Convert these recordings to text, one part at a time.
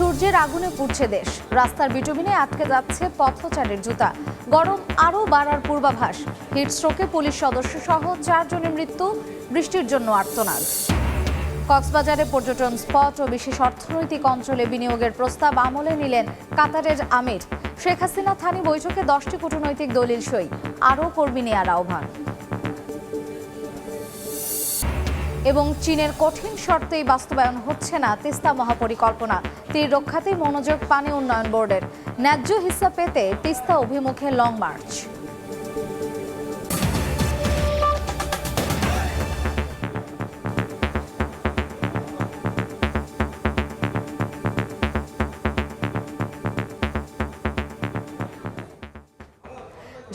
সূর্যের আগুনে পুড়ছে দেশ। রাস্তার বিটুমিনে আটকে যাচ্ছে পথচারীর জুতা। গরম আরও বাড়ার পূর্বাভাস। হিটস্ট্রোকে পুলিশ সদস্য সহ চারজনের মৃত্যু, বৃষ্টির জন্য আর্তনাদ। কক্সবাজারে পর্যটন স্পট ও বিশেষ অর্থনৈতিক অঞ্চলে বিনিয়োগের প্রস্তাব আমলে নিলেন কাতারের আমির। শেখ হাসিনা থানি বৈঠকে দশটি কূটনৈতিক দলিল সই। আরও কর্মী নেয়ার আহ্বান। এবং চীনের কঠিন শর্তেই বাস্তবায়ন হচ্ছে না তিস্তা মহাপরিকল্পনা। তীর রক্ষাতেই মনোযোগ পানি উন্নয়ন বোর্ডের। ন্যায্য হিস্সা পেতে তিস্তা অভিমুখে লং মার্চ।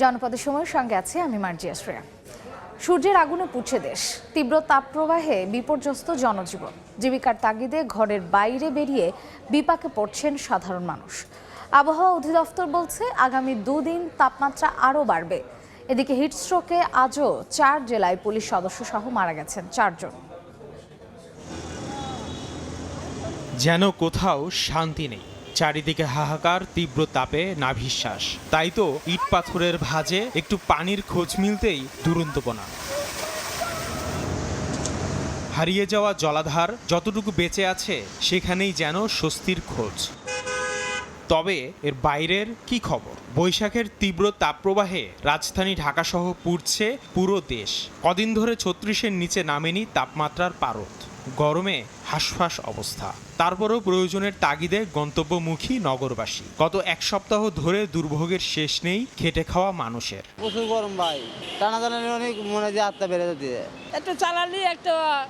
জনপদের সময়ের সঙ্গে আছে আমি মার্জিয়া শ্রেয়া। সূর্যের আগুনে পুড়ছে দেশ। তীব্র তাপপ্রবাহে বিপর্যস্ত জনজীবন। জীবিকার তাগিদে ঘরের বাইরে বেরিয়ে বিপাকে পড়ছেন সাধারণ মানুষ। আবহাওয়া অধিদপ্তর বলছে, আগামী দুদিন তাপমাত্রা আরও বাড়বে। এদিকে হিটস্ট্রোকে আজও চার জেলায় পুলিশ সদস্য সহ মারা গেছেন চারজন। যেন কোথাও শান্তি নেই। চারিদিকে হাহাকার, তীব্র তাপে নাভিশ্বাস। তাই তো ইট পাথরের ভাঁজে একটু পানির খোঁজ মিলতেই দুরন্তপনা হারিয়ে যাওয়া জলাধার যতটুকু বেঁচে আছে, সেখানেই যেন স্বস্তির খোঁজ। তবে এর বাইরের কি খবর? বৈশাখের তীব্র তাপপ্রবাহে রাজধানী ঢাকাসহ পুড়ছে পুরো দেশ। কদিন ধরে ছত্রিশের নিচে নামেনি তাপমাত্রার পারদ। গরমে হাঁসফাঁস অবস্থা। তারপরও প্রয়োজনের তাগিদে গন্তব্যমুখী নগরবাসী। গত এক সপ্তাহ ধরে দুর্ভোগের শেষ নেই খেটে খাওয়া মানুষের। প্রচুর গরম ভাই। টানা টানা অনেক মনে যে আত্মা বেড়ে যেতে। একটু চালালি একটা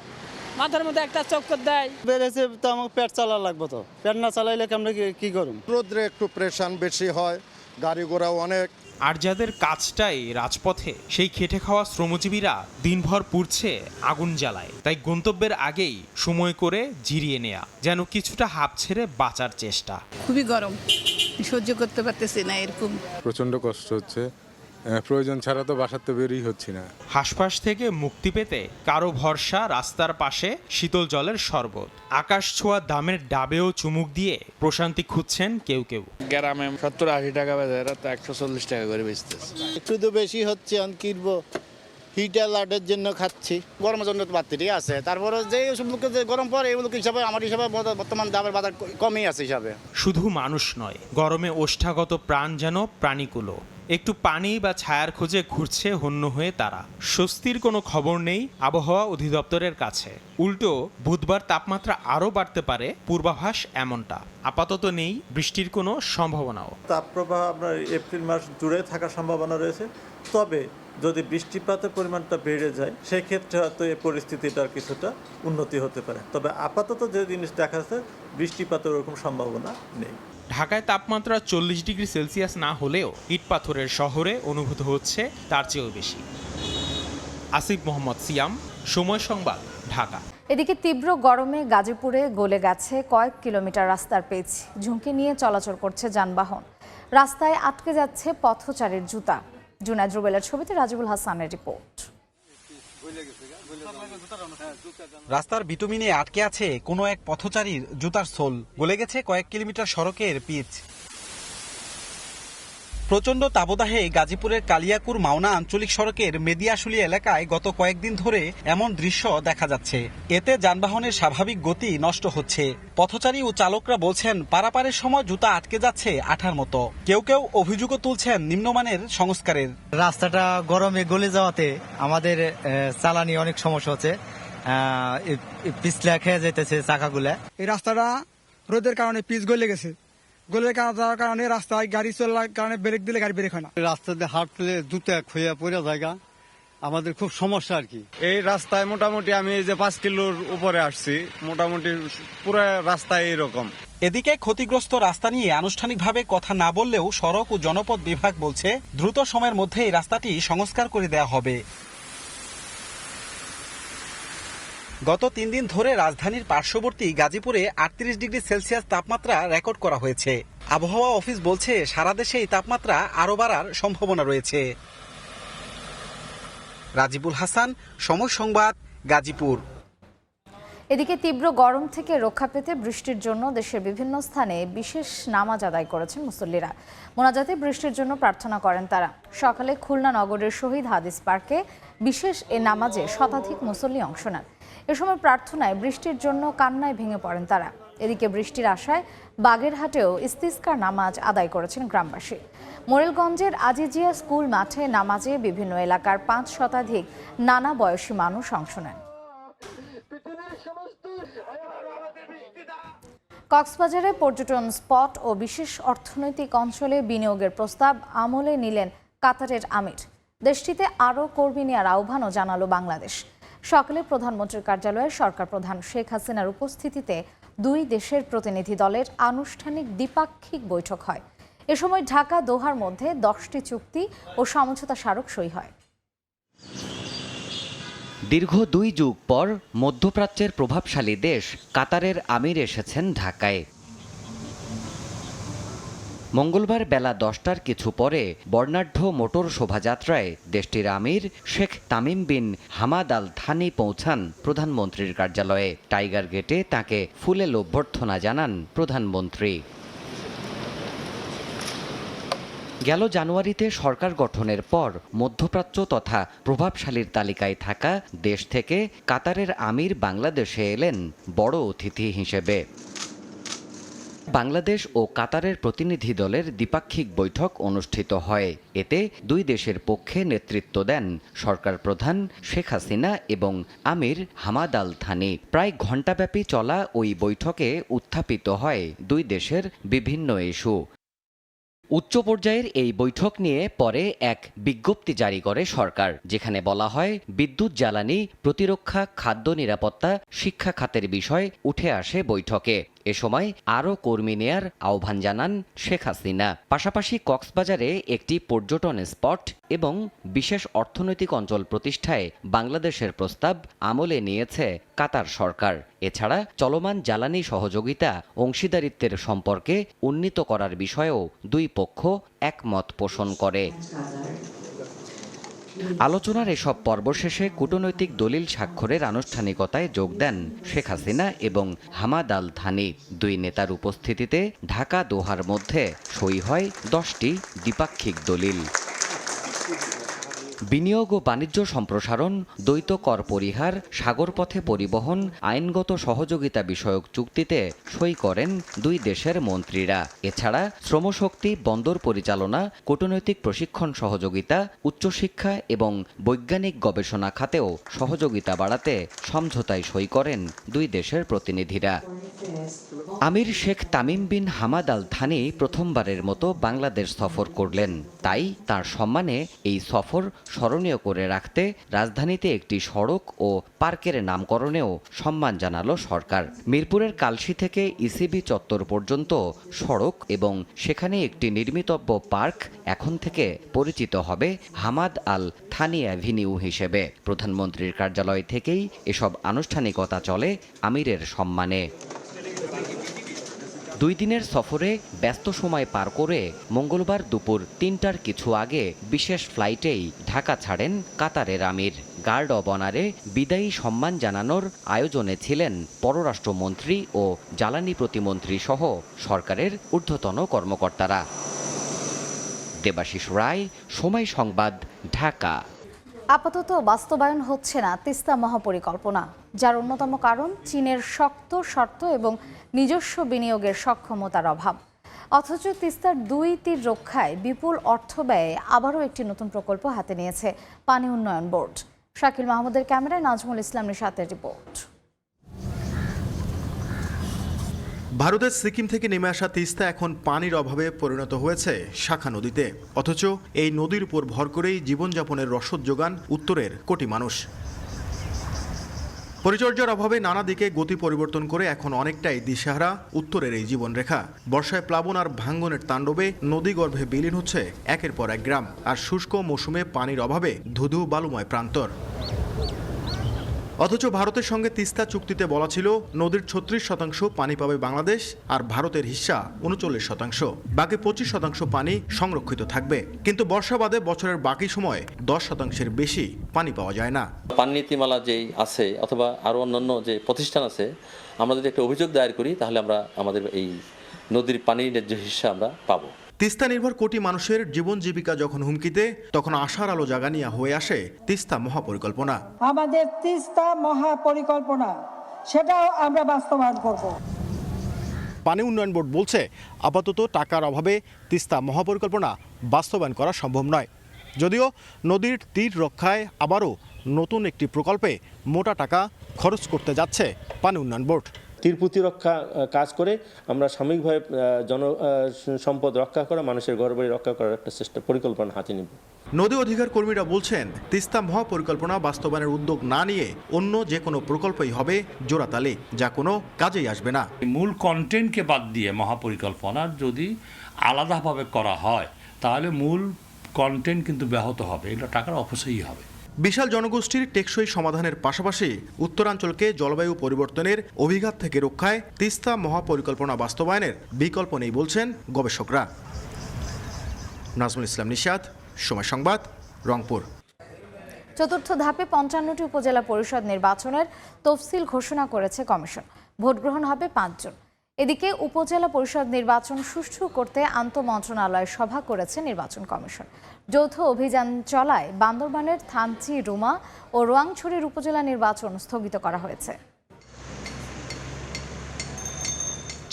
মাথার মধ্যে একটা চক্কর দেয়। বেড়েছে তো আমার পেট চালা লাগবে তো। পেট না চালাইলে আমরা কি- কি করুম? রোদ্রে একটু প্রেশান বেশি হয় গাড়ি ঘোড়াও অনেক। আর যাদের কাজটাই রাজপথে সেই খেটে খাওয়া শ্রমজীবীরা দিনভর পুড়ছে আগুন জ্বালায়। তাই গন্তব্যের আগেই সময় করে জিরিয়ে নেয়া যেন কিছুটা হাফ ছেড়ে বাঁচার চেষ্টা। খুবই গরম। সহ্য করতে পারতেছি না এরকম। প্রচণ্ড কষ্ট হচ্ছে। প্রয়োজন ছাড়া তো বাসার তো বেরই হচ্ছি না। হাসপাস থেকে মুক্তি পেতে কারও ভরসা রাস্তার পাশে শীতল জলের শরবত। আকাশ ছোঁয়া দামের ডাবেও চুমুক দিয়ে প্রশান্তি খুঁজছেন কেউ কেউ। গ্রামে সত্তর আশি টাকা বেচে এরা তো একশো চল্লিশ টাকা করে বেচতেছে। একটু তো বেশি হচ্ছে আমি কিনবো। হিটার লাইটের জন্য খাচ্ছি। গরমের জন্য তো বাড়তি আছে? তারপরে যে সব লোকের যে গরম পড়ে এগুলো হিসাবে? আমার হিসাবে বর্তমান দামের বাজার কমই আছে হিসাবে। শুধু মানুষ নয় গরমে ওষ্ঠাগত প্রাণ যেন প্রাণীকুলো একটু পানি বা ছায়ার খোঁজে ঘুরছে হন্য হয়ে তারা। স্বস্তির কোনো খবর নেই আবহাওয়া অধিদপ্তরের কাছে। উল্টো, বুধবার তাপমাত্রা আরও বাড়তে পারে, পূর্বাভাস এমনটা। আপাতত নেই বৃষ্টির কোনো সম্ভাবনাও। তাপপ্রবাহ আপনার এপ্রিল মাস জুড়ে থাকার সম্ভাবনা রয়েছে। তবে যদি বৃষ্টিপাতের পরিমাণটা বেড়ে যায়, সেক্ষেত্রে হয়তো এই পরিস্থিতিটার কিছুটা উন্নতি হতে পারে। তবে আপাতত যে জিনিস দেখা যাচ্ছে বৃষ্টিপাতের ওরকম সম্ভাবনা নেই। ঢাকায় তাপমাত্রা চল্লিশ ডিগ্রি সেলসিয়াস না হলেও ইট পাথরের শহরে অনুভূত হচ্ছে তার চেয়েও বেশি। আসিফ মোহাম্মদ সিয়াম, সময় সংবাদ, ঢাকা। এদিকে তীব্র গরমে গাজীপুরে গলে গেছে কয়েক কিলোমিটার রাস্তার পেচ ঝুঁকি নিয়ে চলাচল করছে যানবাহন। রাস্তায় আটকে যাচ্ছে পথচারীর জুতা। জুনায়দ রুবেলের ছবিতে রাজিবুল হাসানের রিপোর্ট। রাস্তার বিটুমিনে আটকে আছে কোনো এক পথচারীর জুতার সোল। গলে গেছে কয়েক কিলোমিটার সড়কের পিচ। প্রচণ্ড তাবদাহে গাজীপুরের কালিয়াকুর মাওনা আঞ্চলিক সড়কের মেদিয়াশুলি এলাকায় গত কয়েকদিন ধরে এমন দৃশ্য দেখা যাচ্ছে। এতে যানবাহনের স্বাভাবিক গতি নষ্ট হচ্ছে। পথচারী ও চালকরা বলছেন পারাপারের সময় জুতা আটকে যাচ্ছে আঠার মতো। কেউ কেউ অভিযোগও তুলছেন নিম্নমানের সংস্কারের। রাস্তাটা গরমে গলে যাওয়াতে আমাদের চালানি অনেক সমস্যা হচ্ছে। পিছলা খেয়ে যেতেছে চাকাগুলা। এই রাস্তাটা রোদের কারণে পিচ গলে গেছে। গলে যাওয়ার কারণে রাস্তায় গাড়ি চলার কারণে ব্রেক দিলে গাড়ি ব্রেক হয় না। রাস্তাতে হাঁটলে জুতা খুঁয়া পড়ে জায়গা। আমাদের খুব সমস্যা আর কি। এই রাস্তায় মোটামুটি আমি এই যে পাঁচ কিলোর উপরে আসছি মোটামুটি পুরো রাস্তায় এরকম এদিকে ক্ষতিগ্রস্ত রাস্তা নিয়ে আনুষ্ঠানিকভাবে কথা না বললেও সড়ক ও জনপথ বিভাগ বলছে দ্রুত সময়ের মধ্যে এই রাস্তাটি সংস্কার করে দেওয়া হবে। গত তিন দিন ধরে রাজধানীর পার্শ্ববর্তী গাজীপুরে আটত্রিশ ডিগ্রি সেলসিয়াস তাপমাত্রা রেকর্ড করা হয়েছে। আবহাওয়া অফিস বলছে, সারা দেশে এই তাপমাত্রা আরও বাড়ার সম্ভাবনা রয়েছে। রাজিবুল হাসান, সময় সংবাদ, গাজীপুর। এদিকে তীব্র গরম থেকে রক্ষা পেতে বৃষ্টির জন্য দেশের বিভিন্ন স্থানে বিশেষ নামাজ আদায় করেছেন মুসল্লিরা। মোনাজাতে বৃষ্টির জন্য প্রার্থনা করেন তারা। সকালে খুলনা নগরের শহীদ হাদিস পার্কে বিশেষ এ নামাজে শতাধিক মুসল্লি অংশ নেন। এ সময় প্রার্থনায় বৃষ্টির জন্য কান্নায় ভেঙে পড়েন তারা। এদিকে বৃষ্টির আশায় বাগেরহাটেও ইস্তিস্কার নামাজ আদায় করেছেন গ্রামবাসী। মোরেলগঞ্জের আজিজিয়া স্কুল মাঠে নামাজে বিভিন্ন এলাকার পাঁচ শতাধিক নানা বয়সী মানুষ অংশ নেন। কক্সবাজারে পর্যটন স্পট ও বিশেষ অর্থনৈতিক অঞ্চলে বিনিয়োগের প্রস্তাব আমলে নিলেন কাতারের আমির। দেশটিতে আরও কর্মী নেওয়ার আহ্বানও জানালো বাংলাদেশ। সকালে প্রধানমন্ত্রীর কার্যালয়ে সরকার প্রধান শেখ হাসিনার উপস্থিতিতে দুই দেশের প্রতিনিধি দলের আনুষ্ঠানিক দ্বিপাক্ষিক বৈঠক হয়। এ সময় ঢাকা দোহার মধ্যে দশটি চুক্তি ও সমঝোতা স্মারক সই হয়। দীর্ঘ দুই যুগ পর মধ্যপ্রাচ্যের প্রভাবশালী দেশ কাতারের আমির এসেছেন ঢাকায়। মঙ্গলবার বেলা দশটার কিছু পরে বর্ণাঢ্য মোটর শোভাযাত্রায় দেশটির আমির Sheikh Tamim bin Hamad Al Thani পৌঁছান প্রধানমন্ত্রীর কার্যালয়ে। টাইগার গেটে তাকে ফুলে অভ্যর্থনা জানান প্রধানমন্ত্রী। গেল জানুয়ারিতে সরকার গঠনের পর মধ্যপ্রাচ্য তথা প্রভাবশালীর তালিকায় থাকা দেশ থেকে কাতারের আমির বাংলাদেশে এলেন বড় অতিথি হিসেবে। বাংলাদেশ ও কাতারের প্রতিনিধি দলের দ্বিপাক্ষিক বৈঠক অনুষ্ঠিত হয়। এতে দুই দেশের পক্ষে নেতৃত্ব দেন সরকার প্রধান শেখ হাসিনা এবং আমির হামাদ আল থানি। প্রায় ঘণ্টাব্যাপী চলা ওই বৈঠকে উত্থাপিত হয় দুই দেশের বিভিন্ন ইস্যু। উচ্চ পর্যায়ের এই বৈঠক নিয়ে পরে এক বিজ্ঞপ্তি জারি করে সরকার, যেখানে বলা হয়, বিদ্যুৎ জ্বালানি, প্রতিরক্ষা, খাদ্য নিরাপত্তা, শিক্ষা খাতের বিষয় উঠে আসে বৈঠকে। এ সময় আরও কর্মী নেয়ার আহ্বান জানান শেখ হাসিনা। পাশাপাশি কক্সবাজারে একটি পর্যটন স্পট এবং বিশেষ অর্থনৈতিক অঞ্চল প্রতিষ্ঠায় বাংলাদেশের প্রস্তাব আমলে নিয়েছে কাতার সরকার। এছাড়া চলমান জ্বালানি সহযোগিতা অংশীদারিত্বের সম্পর্কে উন্নীত করার বিষয়েও দুই পক্ষ একমত পোষণ করে। আলোচনার এসব পর্ব শেষে কূটনৈতিক দলিল স্বাক্ষরের আনুষ্ঠানিকতায় যোগ দেন শেখ হাসিনা এবং হামাদ আল থানি। দুই নেতার উপস্থিতিতে ঢাকা দোহার মধ্যে সই হয় দশটি দ্বিপাক্ষিক দলিল। বিনিয়োগ ও বাণিজ্য সম্প্রসারণ, দ্বৈত কর পরিহার সাগরপথে পরিবহন, আইনগত সহযোগিতা বিষয়ক চুক্তিতে সই করেন দুই দেশের মন্ত্রীরা। এছাড়া শ্রমশক্তি, বন্দর পরিচালনা, কূটনৈতিক প্রশিক্ষণ সহযোগিতা, উচ্চশিক্ষা এবং বৈজ্ঞানিক গবেষণা খাতেও সহযোগিতা বাড়াতে সমঝোতায় সই করেন দুই দেশের প্রতিনিধিরা। আমির Sheikh Tamim bin Hamad Al Thani প্রথমবারের মতো বাংলাদেশ সফর করলেন। তাই তার সম্মানে এই সফর স্মরণীয় করে রাখতে রাজধানীতে একটি সড়ক ও পার্কের নামকরণেও সম্মান জানালো সরকার। মিরপুরের কালশি থেকে ইসিবি চত্বর পর্যন্ত সড়ক এবং সেখানে একটি নির্মিতব্য পার্ক এখন থেকে পরিচিত হবে হামাদ আল থানি অ্যাভিনিউ হিসেবে। প্রধানমন্ত্রীর কার্যালয় থেকেই এসব আনুষ্ঠানিকতা চলে আমিরের সম্মানে। দুই দিনের সফরে ব্যস্ত সময় পার করে মঙ্গলবার দুপুর তিনটার কিছু আগে বিশেষ ফ্লাইটেই ঢাকা ছাড়েন কাতারের আমির। গার্ড অব অনারে বিদায়ী সম্মান জানানোর আয়োজনে ছিলেন পররাষ্ট্রমন্ত্রী ও জ্বালানি প্রতিমন্ত্রী সহ সরকারের ঊর্ধ্বতন কর্মকর্তারা। দেবাশিস রায়, সময় সংবাদ, ঢাকা। আপাতত বাস্তবায়ন হচ্ছে না, তিস্তা মহাপরিকল্পনা। যার অন্যতম কারণ, চীনের শক্ত শর্ত এবং নিজস্ব বিনিয়োগের সক্ষমতার অভাব। অথচ তিস্তার দুই তীর রক্ষায় বিপুল অর্থ ব্যয়ে আবারও একটি নতুন প্রকল্প হাতে নিয়েছে পানি উন্নয়ন বোর্ড। শাকিল মাহমুদের ক্যামেরায় নাজমুল ইসলাম নিশাতের রিপোর্ট। ভারতের সিকিম থেকে নেমে আসা তিস্তা এখন পানির অভাবে পরিণত হয়েছে শাখা নদীতে। অথচ এই নদীর উপর ভর করেই জীবনযাপনের রসদ যোগান উত্তরের কোটি মানুষ। পরিচর্যার অভাবে নানা দিকে গতি পরিবর্তন করে এখন অনেকটাই দিশাহারা উত্তরের এই জীবনরেখা। বর্ষায় প্লাবন আর ভাঙ্গনের তাণ্ডবে নদীগর্ভে বিলীন হচ্ছে একের পর এক গ্রাম। আর শুষ্ক মৌসুমে পানির অভাবে ধুধু বালুময় প্রান্তর। অথচ ভারতের সঙ্গে তিস্তা চুক্তিতে বলা ছিল, নদীর ছত্রিশ শতাংশ পানি পাবে বাংলাদেশ আর ভারতের হিস্সা উনচল্লিশ শতাংশ। বাকি পঁচিশ শতাংশ পানি সংরক্ষিত থাকবে। কিন্তু বর্ষা বাদে বছরের বাকি সময় দশ শতাংশের বেশি পানি পাওয়া যায় না। পানি নীতিমালা যেই আছে অথবা আরও অন্যান্য যে প্রতিষ্ঠান আছে, আমরা যদি একটা অভিযোগ দায়ের করি, তাহলে আমরা আমাদের এই নদীর পানির ন্যায্য হিস্সা আমরা পাবো। তিস্তা নির্ভর কোটি মানুষের জীবন জীবিকা যখন হুমকিতে তখন আশার আলো জাগানিয়া হয়ে আসে তিস্তা মহাপরিকল্পনা। আমাদের তিস্তা মহাপরিকল্পনা সেটাও আমরা বাস্তবায়ন করব। পানি উন্নয়ন বোর্ড বলছে আপাতত টাকার অভাবে তিস্তা মহাপরিকল্পনা বাস্তবায়ন করা সম্ভব নয়। যদিও নদীর তীর রক্ষায় আবারও নতুন একটি প্রকল্পে মোটা টাকা খরচ করতে যাচ্ছে পানি উন্নয়ন বোর্ড। তীর প্রতিরক্ষা কাজ করে আমরা সাময়িকভাবে জন সম্পদ রক্ষা করা মানুষের ঘরবাড়ি রক্ষা করার একটা চেষ্টা পরিকল্পনা হাতে নিব। নদী অধিকার কর্মীরা বলছেন তিস্তা মহাপরিকল্পনা বাস্তবায়নের উদ্যোগ না নিয়ে অন্য যে কোনো প্রকল্পই হবে জোড়াতালে যা কোনো কাজেই আসবে না। মূল কন্টেন্টকে বাদ দিয়ে মহাপরিকল্পনা যদি আলাদাভাবে করা হয় তাহলে মূল কন্টেন্ট কিন্তু ব্যাহত হবে এটা টাকার অপচয়ই হবে। বিশাল জনগোষ্ঠীর টেকসই সমাধানের পাশাপাশি উত্তরাঞ্চলকে জলবায়ু পরিবর্তনের অভিঘাত থেকে রক্ষায় তিস্তা মহাপরিকল্পনা বাস্তবায়নের বিকল্প নেই বলছেন গবেষকরা। নাজমুল ইসলাম নিশাদ সময় সংবাদ, রংপুর। চতুর্থ ধাপে পঞ্চান্নটি উপজেলা পরিষদ নির্বাচনের তফসিল ঘোষণা করেছে কমিশন। ভোট গ্রহণ হবে পাঁচজন এদিকে উপজেলা পরিষদ নির্বাচন সুষ্ঠু করতে আন্তঃমন্ত্রণালয় সভা করেছে নির্বাচন কমিশন। যৌথ অভিযান চলায় বান্দরবানের থানচি, রুমা ও রোয়াংছড়ির উপজেলা নির্বাচন স্থগিত করা হয়েছে।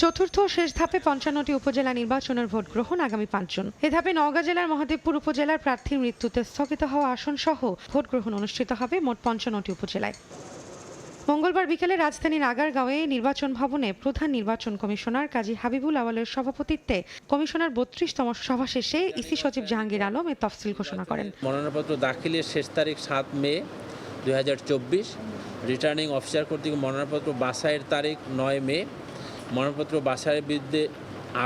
চতুর্থ শেষ ধাপে পঞ্চান্নটি উপজেলা নির্বাচনের ভোট গ্রহণ আগামী পাঁচজন এ ধাপে নওগাঁ জেলার মহাদেবপুর উপজেলার প্রার্থীর মৃত্যুতে স্থগিত হওয়া আসন সহ ভোট গ্রহণ অনুষ্ঠিত হবে মোট পঞ্চান্নটি উপজেলায়। মঙ্গলবার বিকেলে রাজধানীর আগারগাঁওয়ে নির্বাচন ভবনে প্রধান নির্বাচন কমিশনার কাজী হাবিবুল আওয়ালের সভাপতিত্বে কমিশনার বত্রিশতম সভা শেষে ইসি সচিব জাহাঙ্গীর আলম এ তফসিল ঘোষণা করেন। মনোনয়নপত্র দাখিলের শেষ তারিখ সাত মে দুই রিটার্নিং অফিসার কর্তৃক মনোনয়নপত্র বাছাইয়ের তারিখ নয় মে। মনোনয়নপত্র বাছাইয়ের বিরুদ্ধে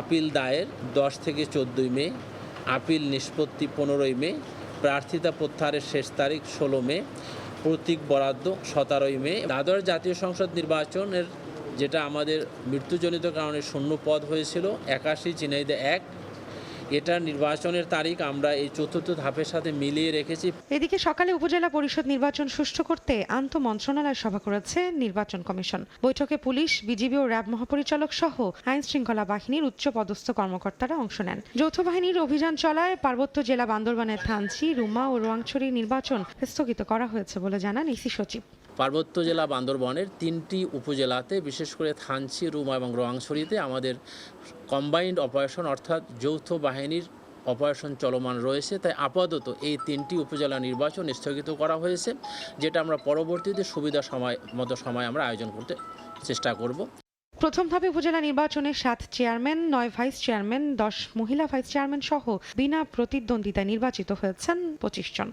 আপিল দায়ের দশ থেকে চোদ্দোই মে, আপিল নিষ্পত্তি পনেরোই মে, প্রার্থিতা প্রত্যাহারের শেষ তারিখ ষোলো মে। প্রতীক বরাদ্দ সতেরোই মে। দাদর জাতীয় সংসদ নির্বাচনের যেটা আমাদের মৃত্যুজনিত কারণে শূন্য পদ হয়েছিল, একাশি, চিনাইদে এক। এটা নির্বাচনের তারিখ আমরা এই চতুর্থ ধাপের সাথে মিলিয়ে রেখেছি। এদিকে সকালে উপজেলা পরিষদ নির্বাচন সুষ্ঠু করতে আন্ত মন্ত্রণালয় সভা করেছে নির্বাচন কমিশন। বৈঠকে পুলিশ বিজিবি ও র্যাব মহাপরিচালক সহ আইন শৃঙ্খলা বাহিনীর উচ্চ পদস্থ কর্মকর্তারা অংশ নেন। যৌথ বাহিনীর অভিযান চলায় পার্বত্য জেলা বান্দরবানের থানচি রুমা ও রোয়াংছড়ি নির্বাচন স্থগিত করা হয়েছে বলে জানান ইসি সচিব। পার্বত্য জেলা বান্দরবনের তিনটি উপজেলাতে বিশেষ করে থানচি রুমা এবং রোয়াংছড়িতে আমাদের কম্বাইন্ড অপারেশন অর্থাৎ যৌথ বাহিনীর অপারেশন চলমান রয়েছে তাই আপাতত এই তিনটি উপজেলা নির্বাচন স্থগিত করা হয়েছে যেটা আমরা পরবর্তীতে সুবিধা সময় মতো সময় আমরা আয়োজন করতে চেষ্টা করব। প্রথম ধাপে উপজেলা নির্বাচনে সাত চেয়ারম্যান নয় ভাইস চেয়ারম্যান দশ মহিলা ভাইস চেয়ারম্যান সহ বিনা প্রতিদ্বন্দ্বিতায় নির্বাচিত হয়েছেন পঁচিশ জন।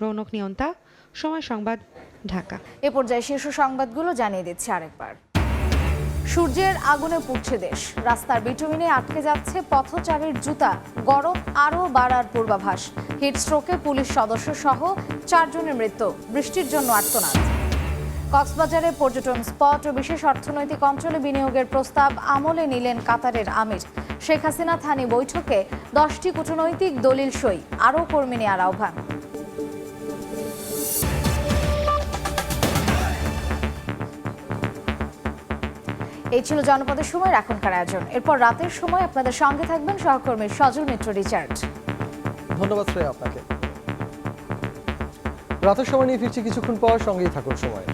রৌনক নিয়ন্তা সময় সংবাদ ঢাকা। এ পর্যায়ে শীর্ষ সংবাদগুলো জানিয়ে দিচ্ছে আরেকবার। সূর্যের আগুনে পুড়ছে দেশ। রাস্তার বিটুমিনে আটকে যাচ্ছে পথচারীর জুতা। গরম আরও বাড়ার পূর্বাভাস। হিট স্ট্রোকে পুলিশ সদস্য সহ চারজনের মৃত্যু। বৃষ্টির জন্য আর্তনাদ। কক্সবাজারে পর্যটন স্পট ও বিশেষ অর্থনৈতিক অঞ্চলে বিনিয়োগের প্রস্তাব আমলে নিলেন কাতারের আমির। শেখ হাসিনা থানি বৈঠকে দশটি কূটনৈতিক দলিল সই। আরও কর্মী নেওয়ার আহ্বান। এই ছিল জনপদের সময় এখনকার আয়োজন। এরপর রাতের সময় আপনাদের সঙ্গে থাকবেন সহকর্মী সজল মিত্র রিচার্ড। ধন্যবাদ শ্রেয়া আপনাকে। রাতের সময় নিয়ে ফিরছি কিছুক্ষণ পর সঙ্গেই থাকুন সময়।